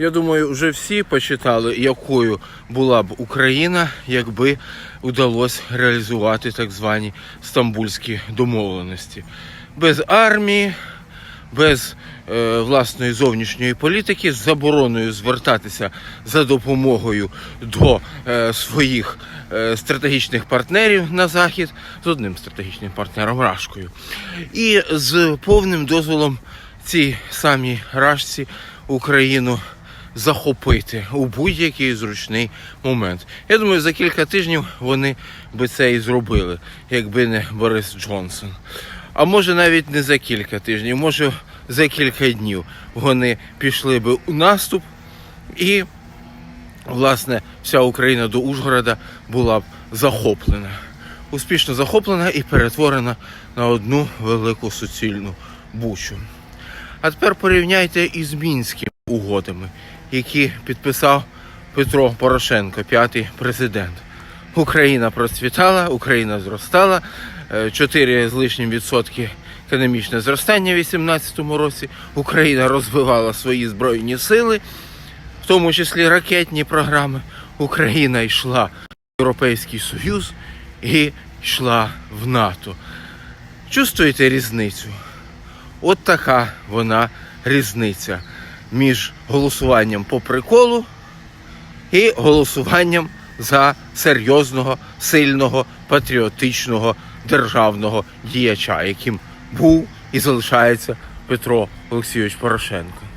Я думаю, вже всі почитали, якою була б Україна, якби удалося реалізувати так звані стамбульські домовленості. Без армії, без е, власної зовнішньої політики, з забороною звертатися за допомогою до е, своїх е, стратегічних партнерів на захід, з одним стратегічним партнером Рашкою, і з повним дозволом цій самій Рашці Україну захопити у будь-який зручний момент. Я думаю, за кілька тижнів вони би це і зробили, якби не Борис Джонсон. А може навіть не за кілька тижнів, може за кілька днів вони пішли би у наступ і, власне, вся Україна до Ужгорода була б захоплена. Успішно захоплена і перетворена на одну велику суцільну бучу. А тепер порівняйте із мінськими угодами, які підписав Петро Порошенко, п'ятий президент. Україна процвітала, Україна зростала, е, 4 з лишнім відсотки економічне зростання в 2018 році. Україна розвивала свої збройні сили, в тому числі ракетні програми. Україна йшла в Європейський Союз і йшла в НАТО. Чувствуєте різницю? От така вона різниця між голосуванням по приколу і голосуванням за серйозного, сильного, патріотичного державного діяча, яким був і залишається Петро Олексійович Порошенко.